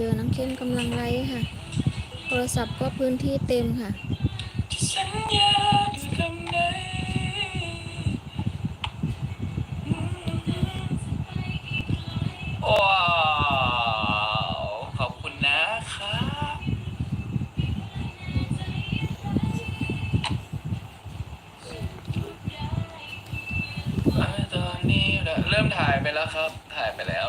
เจอน้องเข้มกำลังไลฟ์ค่ะ โทรศัพท์ก็พื้นที่เต็มค่ะว้าวขอบคุณนะครับตอนนี้เริ่มถ่ายไปแล้วครับ ถ่ายไปแล้ว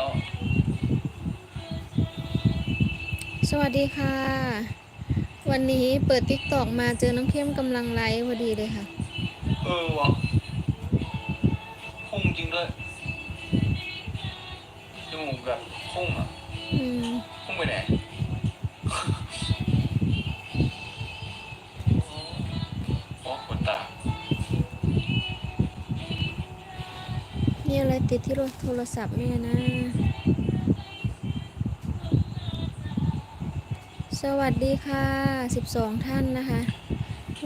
สวัสดีค่ะ วันนี้เปิดติ๊กตอกมาเจอน้องเข้มกำลังไลฟ์พอดีเลยค่ะ เออวะพุ่งจริงด้วยจมูกแบบพุ่งอะอืมพุ่งไปไหน โอ้ขนตามีอะไรติดที่โทรศัพท์แม่นะ สวัสดีค่ะ 12 ท่านนะคะ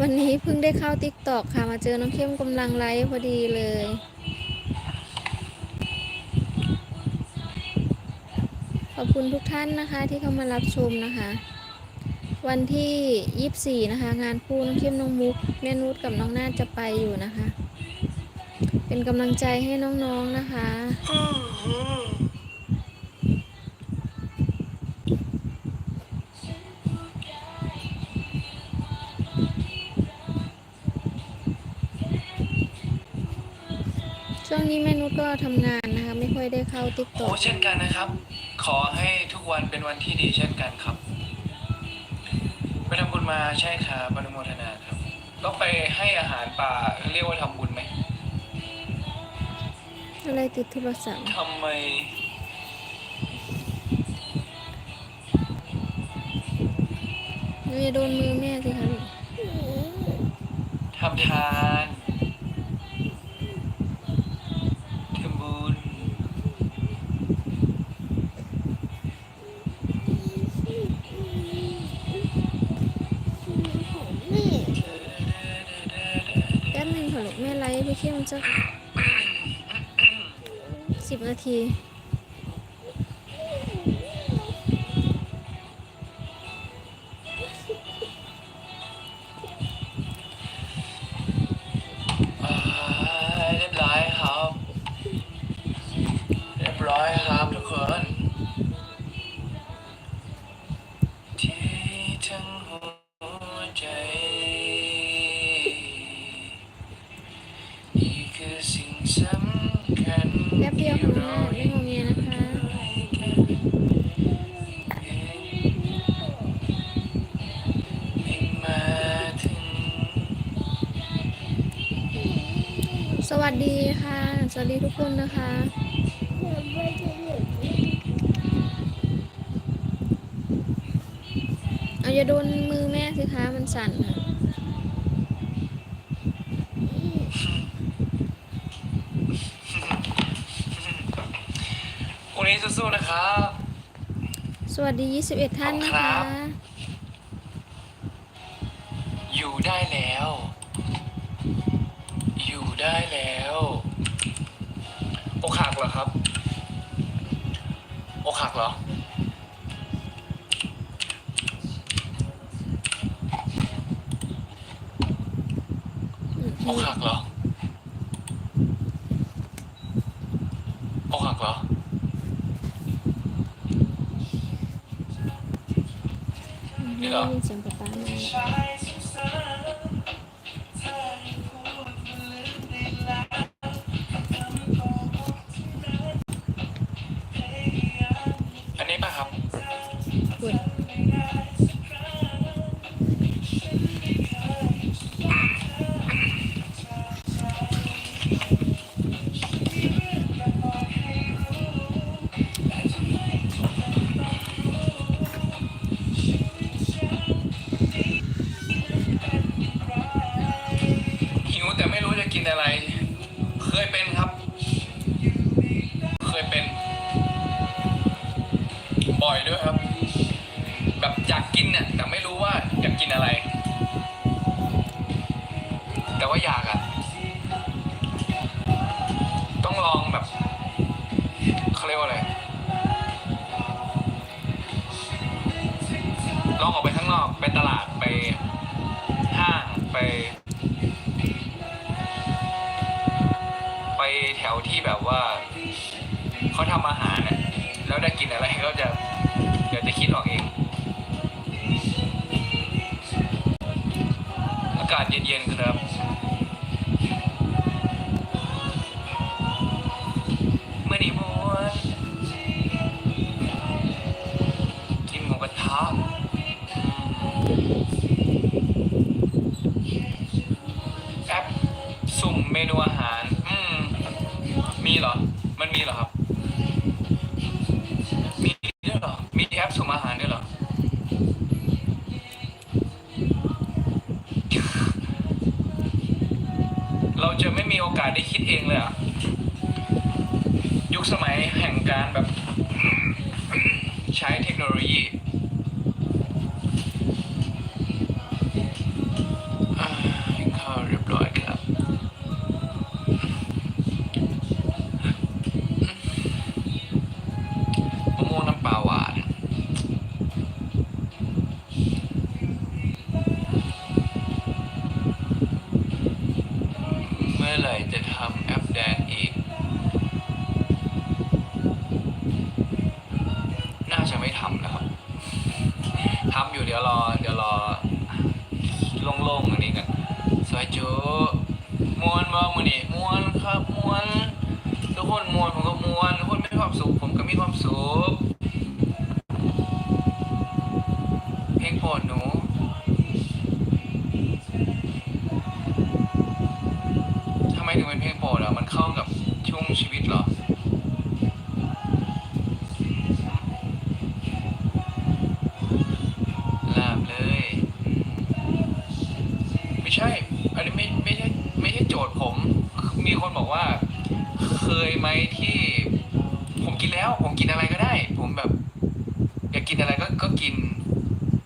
วันนี้เพิ่งได้เข้าติ๊กตอกค่ะ มาเจอน้องเข้มกำลังไลฟ์พอดีเลย ขอบคุณทุกท่านนะคะที่เข้ามารับชมนะคะ วันที่ 24 นะคะ งานคู่น้องเข้มน้องมุกแม่นุชกับน้องนาจะไปอยู่นะคะ เป็นกำลังใจให้น้องๆนะคะ ช่วงนี้แม่นุชก็ทำงานนะคะ ไม่ค่อยได้เข้าติ๊กต็โอ้อกเช่นกันนะครับ ขอให้ทุกวันเป็นวันที่ดีเช่นกันครับ ไปทำบุญมาใช่ครับอนุโมทนาครับก็ไปให้อาหารป่าเรียกว่าทำบุญไหมอะไรติดโทรศัพท์ทำไม หนูอย่าโดนมือแม่สิคะลูกทำทาน ไลฟ์ไปเข้มสักสิบนาที สวัสดีค่ะ สวัสดีทุกคนนะคะ เอาอย่าโดนมือแม่สิคะมันสั่นค่ะพรุ่งนี้สู้ๆนะครับ สวัสดี 21 ท่านนะครัคะบอยู่ได้แล้วอยู่ ได้แล้วอกหักเหรอครับอกหักเหรอ อกหักเหรอ อกหักเหรอ นี่เหรอได้ยินเสียงป๊าป๊าไหม ลองออกไปข้างนอกไปตลาดไปห้างไป ไปแถวที่แบบว่าเขาทำอาหารน่ะแล้วได้กินอะไรก็จะเดี๋ยวจะคิดออกเอง อากาศเย็นๆครับ เมนูอาหาร อืม มีเหรอ มันมีเหรอครับ มีด้วยเหรอ มีแอปสุ่มอาหารด้วยเหรอ เราจะไม่มีโอกาสได้คิดเองเลยอะ ยุคสมัยแห่งการแบบ ใช้เทคโนโลยี นี้กันสวยจูมวนบ่มือนี่มวนครับมวนทุกคนมวนผมก็มวนทุกคนมีความสุขผมก็มีความสุขเพลงโปรดหนูทำไมถึงเป็นเพลงโปรดอะมันเข้ากับช่วงชีวิตเหรอ กินแล้ว ผมกินอะไรก็ได้ ผมแบบ อยากกินอะไรก็ก็กิน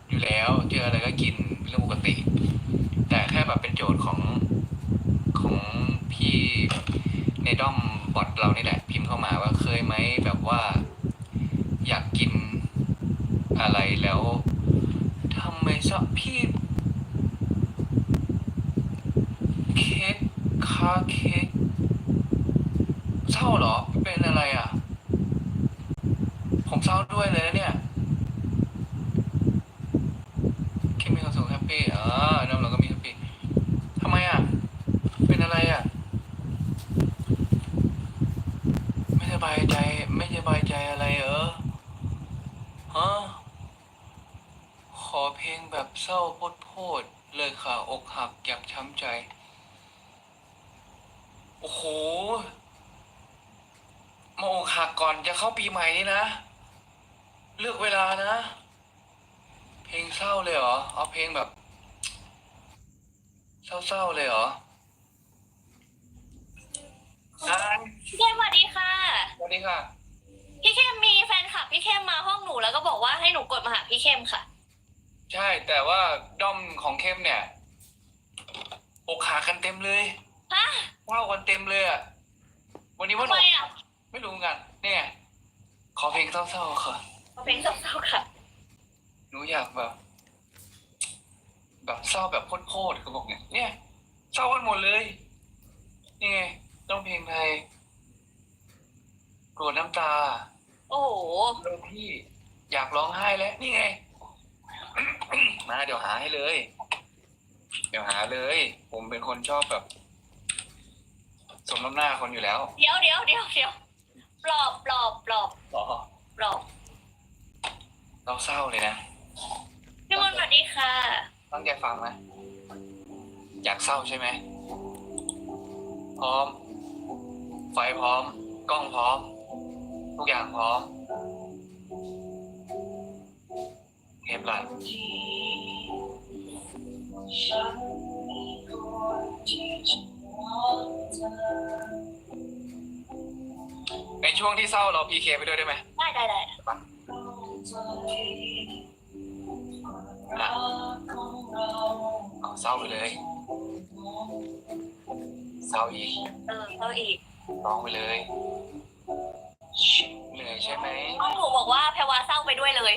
อยู่แล้ว เจออะไรก็กินเป็นเรื่องปกติ แต่แค่แบบเป็นโจทย์ของของพี่ในด้อมบอทเรานี่แหละพิมพ์เข้ามาว่าเคยไหมแบบว่า อยากกินอะไรแล้วทำไมชอบพี่เค้กคาเค้กเศร้าเหรอ เป็นอะไรอะ ผมเศร้าด้วยเลยนะเนี่ยคิดมีความสุขแฮปปี้เอ่าน้ำเราก็มีแฮปปี้ทำไมอะ เป็นอะไรอะ ไม่สบายใจ ไม่สบายใจอะไรเหรอฮะขอเพลงแบบเศร้าโพดโพดเลยค่ะ อกหักอยากช้ำใจ โอ้โหมาอกหักก่อนจะเข้าปีใหม่นี่นะ เลือกเวลานะ เพลงเศร้าเลยเหรอ เอาเพลงแบบ เศร้าๆเลยเหรออ่าพี่เข้มสวัสดีค่ะ สวัสดีค่ะ พี่เข้มมีแฟนคลับพี่เข้มมาห้องหนูแล้วก็บอกว่าให้หนูกดมาหาพี่เข้มค่ะ ใช่ แต่ว่าด้อมของเข้มเนี่ยอกหักกันเต็มเลยฮะเล่ากันเต็มเลยอะวันนี้วันทำอไมกอะไม่รู้กันเนี่ย ขอเพลงเศร้าๆค่ะ เอาเพลงเศร้าๆค่ะ หนูอยากแบบ แบบเศร้าแบบโคตรๆเขาบอกเนี่ยเนี่ยเศร้ากันหมดเลยนี่ไงต้องเพลงไทยกรวดน้ำตาโอ้โหเรื่องที่อยากร้องไห้แล้ว นี่ไง มาเดี๋ยวหาให้เลย เดี๋ยวหาเลย ผมเป็นคนชอบแบบ สมน้ำหน้าคนอยู่แล้ว เดี๋ยวเดี๋ยวเดี๋ยวเดี๋ยวปลอบปลอบปลอบอ๋อ ปลอบ เราเศร้าเลยนะพี่มนต์สวัสดีค่ะ ตั้งใจฟังนะอยากเศร้าใช่ไหมพร้อม ไฟพร้อม กล้องพร้อม ทุกอย่างพร้อมเทปลันในช่วงที่เศร้าเราพีเคไปด้วยได้ไหมได้ได้ได้อะ เอาเศร้าไปเลย เศร้าอีก เออเอาอีกร้องไปเลย เหนื่อยใช่ไหมห้องหนูบอกว่าแพรวาเศร้าไปด้วยเลย